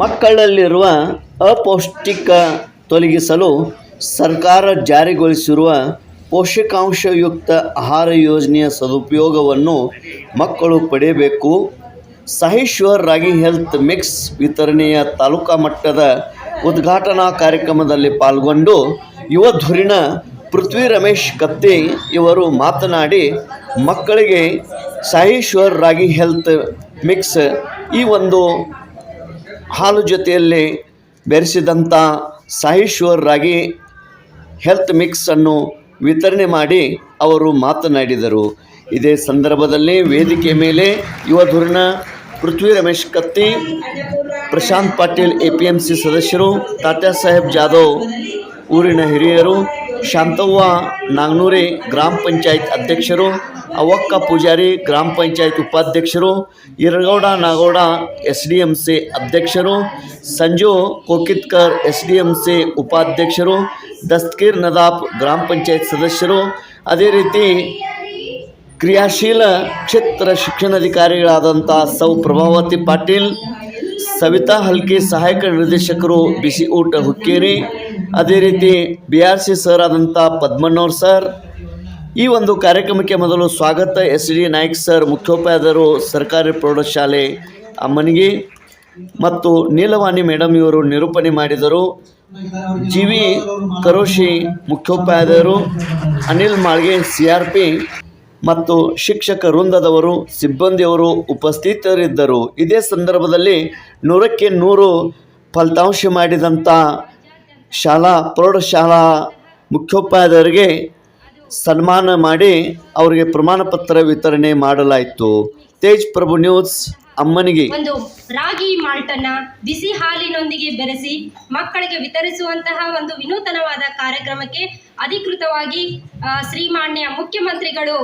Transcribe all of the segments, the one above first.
ಮಕ್ಕಳಲ್ಲಿರುವ ಅಪೌಷ್ಟಿಕ ತೊಲಗಿಸಲು ಸರ್ಕಾರ ಜಾರಿಗೊಳಿಸಿರುವ ಪೋಷಕಾಂಶಯುಕ್ತ ಆಹಾರ ಯೋಜನೆಯ ಸದುಪಯೋಗವನ್ನು ಮಕ್ಕಳು ಪಡೆಯಬೇಕು. ಸಹಿಶ್ವರ್ ರಾಗಿ ಹೆಲ್ತ್ ಮಿಕ್ಸ್ ವಿತರಣೆಯ ತಾಲೂಕಾ ಮಟ್ಟದ ಉದ್ಘಾಟನಾ ಕಾರ್ಯಕ್ರಮದಲ್ಲಿ ಪಾಲ್ಗೊಂಡು ಯುವ ಧುರೀಣ ಪೃಥ್ವಿ ರಮೇಶ್ ಕತ್ತಿ ಇವರು ಮಾತನಾಡಿ, ಮಕ್ಕಳಿಗೆ ಸಾಹೇಶ್ವರ್ ರಾಗಿ ಹೆಲ್ತ್ ಮಿಕ್ಸ್ ಈ ಒಂದು ಹಾಲು ಜೊತೆಯಲ್ಲಿ ಬೆರೆಸಿದಂಥ ಸಾಹೇಶ್ವರ್ ರಾಗಿ ಹೆಲ್ತ್ ಮಿಕ್ಸನ್ನು ವಿತರಣೆ ಮಾಡಿ ಅವರು ಮಾತನಾಡಿದರು. ಇದೇ ಸಂದರ್ಭದಲ್ಲಿ ವೇದಿಕೆ ಮೇಲೆ ಯುವ ಧುರೀಣ Prithvi Ramesh Katti, Prashant Patil A P M C ಸದಸ್ಯರು ತಾತ್ಯಾ ಸಾಹೇಬ್ ಜಾಧವ್, ಊರಿನ ಹಿರಿಯರು ಶಾಂತವ್ವ ನಾಗ್ನೂರಿ ಗ್ರಾಮ ಪಂಚಾಯತ್ ಅಧ್ಯಕ್ಷರು, ಅವಕ್ಕ ಪೂಜಾರಿ ಗ್ರಾಮ ಪಂಚಾಯತ್ ಉಪಾಧ್ಯಕ್ಷರು, Iragouda Nagouda S D M C ಅಧ್ಯಕ್ಷರು, Sanju Kokitkar S D M C ಉಪಾಧ್ಯಕ್ಷರು, ದಸ್ತಗೀರ್ ನದಾಬ್ ಗ್ರಾಮ ಪಂಚಾಯತ್ ಸದಸ್ಯರು. ಅದೇ ರೀತಿ ಕ್ರಿಯಾಶೀಲ ಕ್ಷೇತ್ರ ಶಿಕ್ಷಣಾಧಿಕಾರಿಗಳಾದಂಥ ಸೌ ಪ್ರಭಾವತಿ ಪಾಟೀಲ್, ಸವಿತಾ ಹಲ್ಕೆ ಸಹಾಯಕ ನಿರ್ದೇಶಕರು ಬಿಸಿ ಊಟ ಹುಕ್ಕೇರಿ ಅದೇ ರೀತಿ ಬಿ ಆರ್ ಸಿ ಸರ್ ಆದಂಥ ಪದ್ಮಣ್ಣವ್ರ ಸರ್ ಈ ಒಂದು ಕಾರ್ಯಕ್ರಮಕ್ಕೆ ಮೊದಲು ಸ್ವಾಗತ. ಎಸ್ ಡಿ ನಾಯ್ಕ್ ಸರ್ ಮುಖ್ಯೋಪಾಧ್ಯಾಯರು, ಸರ್ಕಾರಿ ಪ್ರೌಢಶಾಲೆ ಅಮ್ಮನಿಗೆ ಮತ್ತು ನೀಲವಾಣಿ ಮೇಡಮ್ ಇವರು ನಿರೂಪಣೆ ಮಾಡಿದರು. G V Karoshi, ಮುಖ್ಯೋಪಾಧ್ಯಾಯರು, Anil Malge C R P ಮತ್ತು ಶಿಕ್ಷಕ ವೃಂದದವರು, ಸಿಬ್ಬಂದಿಯವರು ಉಪಸ್ಥಿತರಿದ್ದರು. ಇದೇ ಸಂದರ್ಭದಲ್ಲಿ ನೂರಕ್ಕೆ ನೂರು ಫಲಿತಾಂಶ ಮಾಡಿದಂಥ ಶಾಲಾ, ಪ್ರೌಢಶಾಲಾ ಮುಖ್ಯೋಪಾಧ್ಯಾಯರಿಗೆ ಸನ್ಮಾನ ಮಾಡಿ ಅವರಿಗೆ ಪ್ರಮಾಣ ಪತ್ರ ವಿತರಣೆ ಮಾಡಲಾಯಿತು. ತೇಜ್ ಪ್ರಭು ನ್ಯೂಸ್, ಅಮ್ಮನಿಗೆ. ಒಂದು ರಾಗಿ ಮಾಲ್ಟನ್ನ ಬಿಸಿ ಹಾಲಿನೊಂದಿಗೆ ಬೆರೆಸಿ ಮಕ್ಕಳಿಗೆ ವಿತರಿಸುವಂತಹ ಒಂದು ವಿನೂತನವಾದ ಕಾರ್ಯಕ್ರಮಕ್ಕೆ ಅಧಿಕೃತವಾಗಿ ಶ್ರೀಮಾನ್ಯ ಮುಖ್ಯಮಂತ್ರಿಗಳು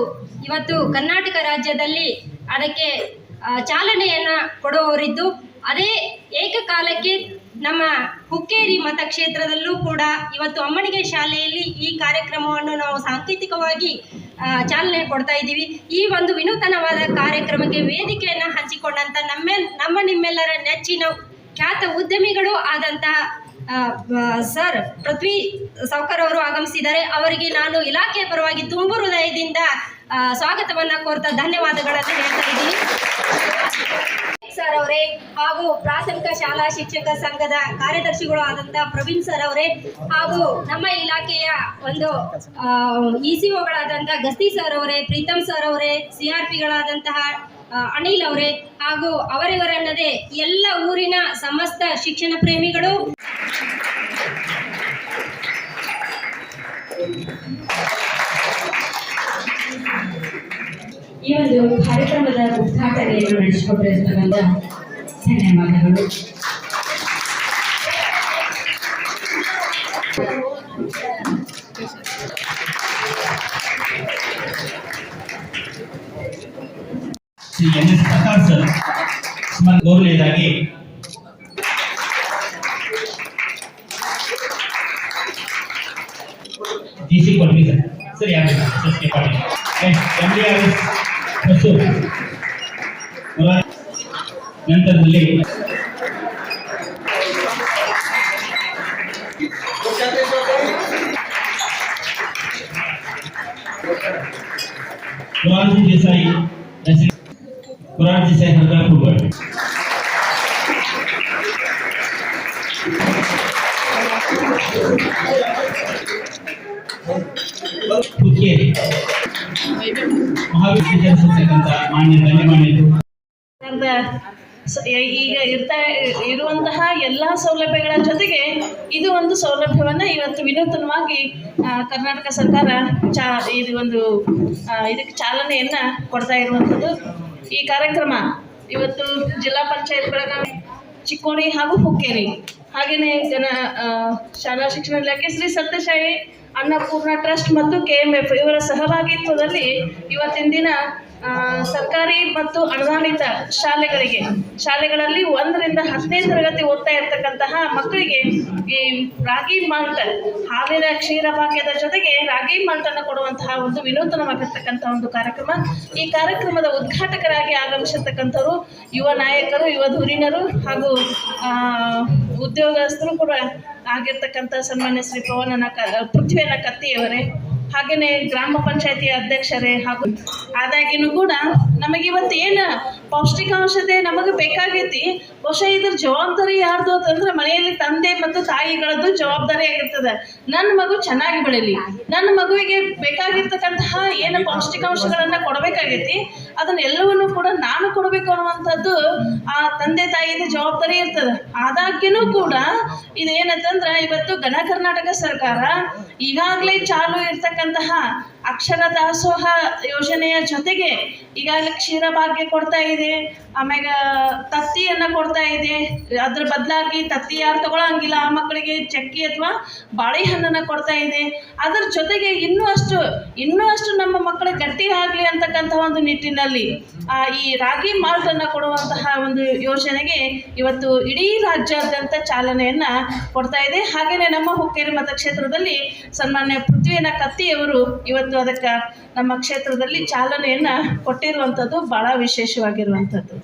ಇವತ್ತು ಕರ್ನಾಟಕ ರಾಜ್ಯದಲ್ಲಿ ಅದಕ್ಕೆ ಚಾಲನೆಯನ್ನ ಕೊಡುವವರಿದ್ದು, ಅದೇ ಏಕಕಾಲಕ್ಕೆ ನಮ್ಮ ಹುಕ್ಕೇರಿ ಮತಕ್ಷೇತ್ರದಲ್ಲೂ ಕೂಡ ಇವತ್ತು ಅಮ್ಮನಿಗೆ ಶಾಲೆಯಲ್ಲಿ ಈ ಕಾರ್ಯಕ್ರಮವನ್ನು ನಾವು ಸಾಂಕೇತಿಕವಾಗಿ ಚಾಲನೆ ಕೊಡ್ತಾ ಇದ್ದೀವಿ. ಈ ಒಂದು ವಿನೂತನವಾದ ಕಾರ್ಯಕ್ರಮಕ್ಕೆ ವೇದಿಕೆಯನ್ನು ಹಂಚಿಕೊಂಡಂತ ನಮ್ಮ ನಮ್ಮ ನಿಮ್ಮೆಲ್ಲರ ನೆಚ್ಚಿನ ಖ್ಯಾತ ಉದ್ಯಮಿಗಳು ಆದಂತಹ ಸರ್ ಪೃಥ್ವಿ ಸಾವ್ಕರ್ ಅವರು ಆಗಮಿಸಿದ್ದಾರೆ. ಅವರಿಗೆ ನಾನು ಇಲಾಖೆಯ ಪರವಾಗಿ ತುಂಬು ಹೃದಯದಿಂದ ಸ್ವಾಗತವನ್ನ ಕೋರ್ತಾ ಧನ್ಯವಾದಗಳನ್ನು ಹೇಳ್ತಾ ಇದ್ದೀನಿ. ಸರ್ ಅವರೇ ಹಾಗೂ ಪ್ರಾಥಮಿಕ ಶಾಲಾ ಶಿಕ್ಷಕ ಸಂಘದ ಕಾರ್ಯದರ್ಶಿಗಳು ಆದಂತಹ ಪ್ರವೀಣ್ ಸರ್ ಅವರೇ ಹಾಗೂ ನಮ್ಮ ಇಲಾಖೆಯ ಒಂದು ಇ ಸಿ ಒಗಳಾದಂತಹ ಗಸ್ತಿ ಸರ್ ಅವರೇ ಪ್ರೀತಮ್ ಸರ್ ಅವರೇ, ಸಿ ಆರ್ ಪಿಗಳಾದಂತಹ ಅನಿಲ್ ಅವರೇ ಹಾಗೂ ಅವರಿವರಲ್ಲದೆ ಎಲ್ಲ ಊರಿನ ಸಮಸ್ತ ಶಿಕ್ಷಣ ಪ್ರೇಮಿಗಳು. ಈ ಒಂದು ಕಾರ್ಯಕ್ರಮದ ಉದ್ಘಾಟನೆಯನ್ನು ನಡೆಸಿಕೊಟ್ಟಿರ್ತಕ್ಕಂಥ ಧನ್ಯವಾದಗಳು. Shri N S Prakash sir, ಸುಮಾರು ಗೌರವದಾಗಿ G C Kodvi sir. Sir ಯಾರು S K Patil M D R S Hosur ನಂತರದಲ್ಲಿ ಮೊರಾರ್ಜಿ ದೇಸಾಯಿ ರೆಸಿಡೆಂಟ್ ಮೊರಾರ್ಜಿ ದೇಸಾಯಿ ಹರ್ಗಾಪುರ್ಗಡ್ ಈಗ ಇರ್ತಾ, ಇರುವಂತಹ ಎಲ್ಲಾ ಸೌಲಭ್ಯಗಳ ಜೊತೆಗೆ ಇದು ಒಂದು ಸೌಲಭ್ಯವನ್ನ ಇವತ್ತು ವಿನೂತನವಾಗಿ ಕರ್ನಾಟಕ ಸರ್ಕಾರ ಚಾ, ಇದು ಒಂದು ಇದಕ್ಕೆ ಚಾಲನೆಯನ್ನ ಕೊಡ್ತಾ ಇರುವಂಥದ್ದು. ಈ ಕಾರ್ಯಕ್ರಮ ಇವತ್ತು ಜಿಲ್ಲಾ ಪಂಚಾಯತ್ ಬೆಳಗಾವಿ ಚಿಕ್ಕೋಡಿ ಹಾಗೂ ಹುಕ್ಕೇರಿ. ಹಾಗೆಯೇ ಜನ ಶಾಲಾ ಶಿಕ್ಷಣ ಇಲಾಖೆ ಶ್ರೀ ಸತ್ಯಸಾಯಿ ಅನ್ನಪೂರ್ಣ ಟ್ರಸ್ಟ್ ಮತ್ತು ಕೆ ಎಂ ಎಫ್ ಇವರ ಸಹಭಾಗಿತ್ವದಲ್ಲಿ ಇವತ್ತಿನ ದಿನ ಸರ್ಕಾರಿ ಮತ್ತು ಅನುದಾನಿತ ಶಾಲೆಗಳಿಗೆ, ಶಾಲೆಗಳಲ್ಲಿ ಒಂದರಿಂದ ಹತ್ತನೇ ತರಗತಿ ಓದ್ತಾ ಇರ್ತಕ್ಕಂತಹ ಮಕ್ಕಳಿಗೆ ಈ ರಾಗಿ ಮಾಲ್ಟ್ ಹಾವಿನ ಕ್ಷೀರ ಭಾಗ್ಯದ ಜೊತೆಗೆ ರಾಗಿ ಮಾಲ್ಟನ್ನು ಕೊಡುವಂತಹ ಒಂದು ವಿನೂತನವಾಗಿರ್ತಕ್ಕಂಥ ಒಂದು ಕಾರ್ಯಕ್ರಮ. ಈ ಕಾರ್ಯಕ್ರಮದ ಉದ್ಘಾಟಕರಾಗಿ ಆಗಮಿಸಿರ್ತಕ್ಕಂಥವರು ಯುವ ನಾಯಕರು, ಯುವ ಧುರೀಣರು ಹಾಗೂ ಉದ್ಯೋಗಸ್ಥರು ಕೂಡ ಆಗಿರ್ತಕ್ಕಂಥ ಸನ್ಮಾನ್ಯ ಶ್ರೀ ಪವನನ ಕ ಪೃಥ್ವಿಯನ್ನ ಕತ್ತಿಯವರೇ ಹಾಗೆಯೇ ಗ್ರಾಮ ಪಂಚಾಯತಿ ಅಧ್ಯಕ್ಷರೇ ಹಾಗೂ ಆದಾಗಿನೂ ಕೂಡ ನಮಗೆ ಇವತ್ತು ಏನು ಪೌಷ್ಟಿಕಾಂಶತೆ ನಮಗೆ ಬೇಕಾಗೈತಿ. ಬಹುಶಃ ಇದ್ರ ಜವಾಬ್ದಾರಿ ಯಾರ್ದು ಅಂತಂದ್ರೆ ಮನೆಯಲ್ಲಿ ತಂದೆ ಮತ್ತು ತಾಯಿಗಳದ್ದು ಜವಾಬ್ದಾರಿ ಆಗಿರ್ತದೆ. ನನ್ನ ಮಗು ಚೆನ್ನಾಗಿ ಬೆಳೀಲಿ. ನನ್ನ ಮಗುವಿಗೆ ಬೇಕಾಗಿರ್ತಕ್ಕಂತಹ ಏನು ಪೌಷ್ಟಿಕಾಂಶಗಳನ್ನ ಕೊಡಬೇಕಾಗೈತಿ, ಅದನ್ನ ಎಲ್ಲವನ್ನು ಕೂಡ ನಾನು ಕೊಡಬೇಕು ಅನ್ನುವಂಥದ್ದು ಆ ತಂದೆ ತಾಯಿಯ ಜವಾಬ್ದಾರಿ ಇರ್ತದೆ. ಆದಾಗ್ಯೂ ಕೂಡ ಇದೇನಂತಂದ್ರೆ ಇವತ್ತು ಗಣ ಕರ್ನಾಟಕ ಸರ್ಕಾರ ಈಗಾಗಲೇ ಚಾಲು ಇರ್ತಕ್ಕಂತಹ ಅಕ್ಷರ ದಾಸೋಹ ಯೋಜನೆಯ ಜೊತೆಗೆ ಈಗಾಗಲೇ ಕ್ಷೀರ ಭಾಗ್ಯ ಕೊಡ್ತಾ ಇದೆ, ಆಮ್ಯಾಗ ತತ್ತಿಯನ್ನು ಕೊಡ್ತಾ ಇದೆ. ಅದ್ರ ಬದಲಾಗಿ ತತ್ತಿ ಯಾರು ತಗೊಳಂಗಿಲ್ಲ. ಆ ಮಕ್ಕಳಿಗೆ ಚಕ್ಕಿ ಅಥವಾ ಬಾಳೆಹಣ್ಣನ್ನು ಕೊಡ್ತಾ ಇದೆ. ಅದರ ಜೊತೆಗೆ ಇನ್ನೂ ಅಷ್ಟು ಇನ್ನೂ ಅಷ್ಟು ನಮ್ಮ ಮಕ್ಕಳಿಗೆ ಗಟ್ಟಿ ಆಗಲಿ ಅಂತಕ್ಕಂಥ ಒಂದು ನಿಟ್ಟಿನಲ್ಲಿ ಈ ರಾಗಿ ಮಾಲ್ಟನ್ನು ಕೊಡುವಂತಹ ಒಂದು ಯೋಜನೆಗೆ ಇವತ್ತು ಇಡೀ ರಾಜ್ಯಾದ್ಯಂತ ಚಾಲನೆಯನ್ನು ಕೊಡ್ತಾ ಇದೆ. ಹಾಗೆಯೇ ನಮ್ಮ ಹುಕ್ಕೇರಿ ಮತಕ್ಷೇತ್ರದಲ್ಲಿ ಸನ್ಮಾನ್ಯ ಪೃಥ್ವಿಯನ್ನ ಕತ್ತಿಯವರು ಇವತ್ತು ಅದಕ್ಕೆ ನಮ್ಮ ಕ್ಷೇತ್ರದಲ್ಲಿ ಚಾಲನೆಯನ್ನು ಕೊಟ್ಟಿರುವಂಥದ್ದು ಭಾಳ ವಿಶೇಷವಾಗಿರುವಂಥದ್ದು.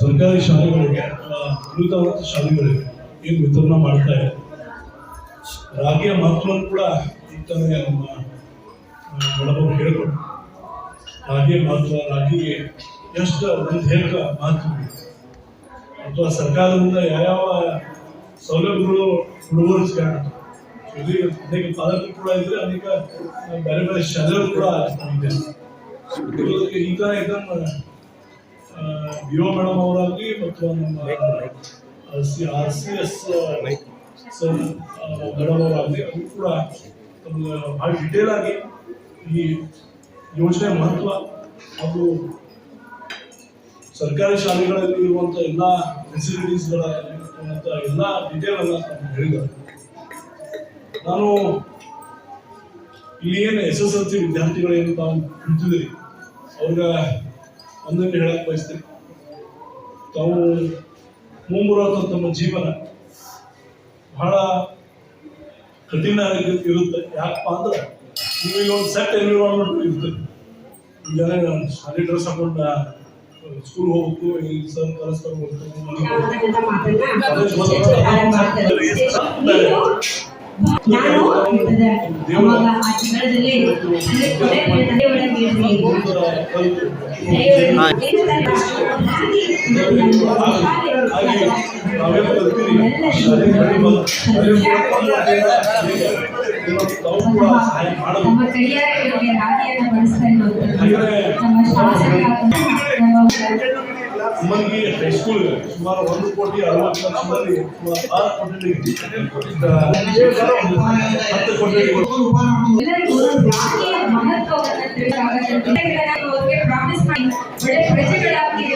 ಸರ್ಕಾರಿ ಶಾಲೆಗಳಿಗೆ ಅಥವಾ ಉನ್ನತ ಶಾಲೆಗಳಿಗೆ ಏನು ವಿತರಣೆ ಮಾಡ್ತಾ ಇದೆ. ರಾಗಿಯ ಮಹತ್ವವನ್ನು ಕೂಡ ಇಂಥವೇ ನಮ್ಮ ಮೇಡಮ್ ಹೇಳಿಕೊಟ್ರು. ರಾಗಿಯ ಮಹತ್ವ ರಾಗಿಗೆ ಎಷ್ಟು ಹೇಳಿದ ಮಾತು. ಅಥವಾ ಸರ್ಕಾರದಿಂದ ಯಾವ್ಯಾವ ಸೌಲಭ್ಯಗಳು ಹುಡುಗರು ಸಿಗತ್ತೆ ಇಲ್ಲಿ ಅನೇಕ ಪಾಲಕರು ಕೂಡ ಇದ್ರೆ ಅನೇಕ ಬೇರೆ ಬೇರೆ ಶಾಲೆಗಳು ಕೂಡ ಇದೆ ಈ ತರ ಇದನ್ನ ಒ ಮೇಡಮ್ ಅವರಾಗಲಿ ಮತ್ತು ನಮ್ಮ C, R, C, S madam ಅವರಾಗಲಿ ಅವರು ಕೂಡ ಭಾಳ ಡಿಟೇಲ್ ಆಗಿ ಈ ಯೋಜನೆ ಮಹತ್ವ ಹಾಗೂ ಸರ್ಕಾರಿ ಶಾಲೆಗಳಲ್ಲಿ ಇರುವಂಥ ಎಲ್ಲ ಫೆಸಿಲಿಟೀಸ್ಗಳ ಇರುವಂಥ ಎಲ್ಲ ಡಿಟೇಲ್ ಅನ್ನ ಹೇಳಿದ್ದಾರೆ. ನಾನು ಇಲ್ಲಿ ಏನು ಎಸ್ ಎಸ್ ಎಲ್ ಸಿ ವಿದ್ಯಾರ್ಥಿಗಳೇನು ತಾವು ಕುಳಿತಿದ್ದೀರಿ ಅವ್ರಿಗೆ ಒಂದನ್ನು ಹೇಳಕ್ ಬಯಸ್ತೀನಿ. ತಾವು ಮುಂಬರುವಂಥ ತಮ್ಮ ಜೀವನ ಬಹಳ ಕಠಿಣ ಇರು- ಇರುತ್ತೆ. ಯಾಕಪ್ಪ ಅಂದ್ರೆ ನಿಮಗೆ ಒಂದು ಸೆಟ್ ಎನ್ವಿರಾನ್ಮೆಂಟ್ ಇರುತ್ತೆ. ಈಗ ಶಾಲೆ ಡ್ರೆಸ್ ಹಾಕೊಂಡ ಸ್ಕೂಲ್ ಹೋಗ್ಬೇಕು ಈ ಸರ್ ಕಲಿಸ್ತಾರೆ ಹೋಗ್ಬೇಕು ಮನೆಗೆ ಹೋಗ್ಬೇಕು. ನಾನು ಅವಾಗ ಆ ಚಿತ್ರದಲ್ಲಿ ನಮ್ಮ ಕೈಯಾರೆ ರಾಗಿಯನ್ನು ಬಳಸ್ತಾ ಇರೋದು. ನಮ್ಮ ಶಾಸಕ ನಮ್ಮಲ್ಲಿ ಹೈಸ್ಕೂಲ್ ಸುಮಾರು ಒಂದು ಕೋಟಿ ಅರವತ್ತು ಲಕ್ಷದಲ್ಲಿ ಸುಮಾರು ಆರು ಕೋಟಿ ಹತ್ತು ಕೋಟಿ ಎಲ್ಲರಿಗೂ ರಾಗಿಯ ಮಹತ್ವವನ್ನು ತಿಳಿಸಾಗುತ್ತೆ ಪ್ರಾಮಿಸ್ ಮಾಡಿ ಒಳ್ಳೆ ಪ್ರಜೆಗಳಾಗಿ